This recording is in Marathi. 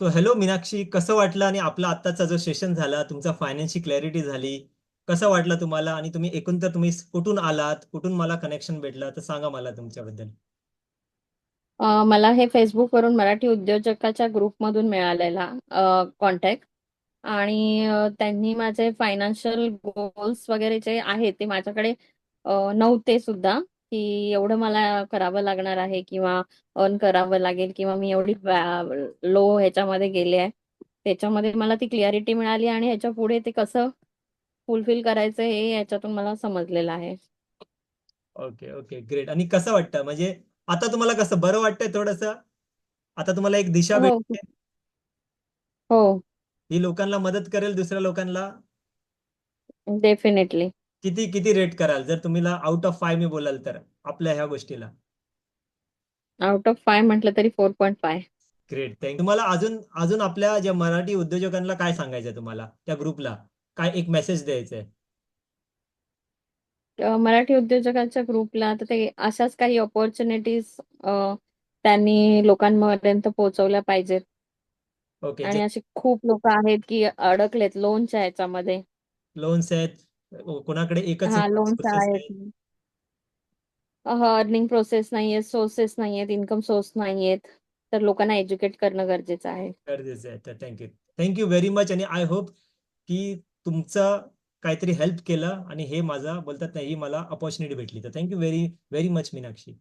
तो हॅलो मीनाक्षी कसं वाटलं आणि आपला आत्ताचा जो सेशन झाला तुमचा फायनान्शियल क्लॅरिटी झाली कसं वाटलं तुम्हाला? आणि तुम्ही एकूण तर तुम्ही कुठून आलात? कुठून मला कनेक्शन भेटलं? तर सांगा मला तुमच्याबद्दल. मला हे फेसबुकवरून मराठी उद्योजकाच्या ग्रुपमधून मिळालेला कॉन्टॅक्ट आणि त्यांनी माझे फायनान्शियल गोल्स वगैरे जे आहेत ते माझ्याकडे नव्हते सुद्धा. की एवढं मला करावं लागणार आहे किंवा अर्न करावं लागेल किंवा मी एवढी लो ह्याच्यामध्ये गेले आहे. त्याच्यामध्ये मला ती क्लिअरिटी मिळाली आणि ह्याच्या पुढे ते कसं फुलफिल करायचं हे याच्यातून मला समजलेलं आहे. ओके ओके ग्रेट आणि कसं वाटतं? म्हणजे आता तुम्हाला कसं बरं वाटतंय थोडंसं? आता तुम्हाला एक दिशा हो. भेटते? हो. ही लोकांना मदत करेल दुसऱ्या लोकांना? डेफिनेटली किती किती रेट कराल? जर तुम्हाला आउट ऑफ फाय मी बोलाल तर आपल्या ह्या गोष्टीला. आउट ऑफ फाय म्हटलं तरी four point five great thank तुम्हाला अजून अजून आपल्या ज्या मराठी उद्योजकांना काय सांगायचं तुम्हाला? त्या ग्रुपला काय एक मेसेज द्यायचा आहे मराठी उद्योजकांच्या ग्रुपला तर ते अशाच काही ऑपॉर्च्युनिटीज त्यांनी लोकांपर्यंत पोहोचवल्या पाहिजेत. ओके आणि अशी खूप लोक आहेत की अडकलेत लोनच्या ह्याच्यामध्ये लोन्स आहेत. कोणाकडे एकच हा लोन्स सोर्सेस आहेत आहे अर्निंग प्रोसेस नाहीये सोर्सेस नाहीयेत इन्कम सोर्स नाहीयेत. तर लोकांना एज्युकेट करणं गरजेचं आहे. गरजेचं आहे. तर thank you thank you very much आणि आय होप की तुमचं काहीतरी हेल्प केलं आणि हे माझा बोलतात नाही ही मला अपॉर्च्युनिटी भेटली. तर thank you very very much Meenakshi.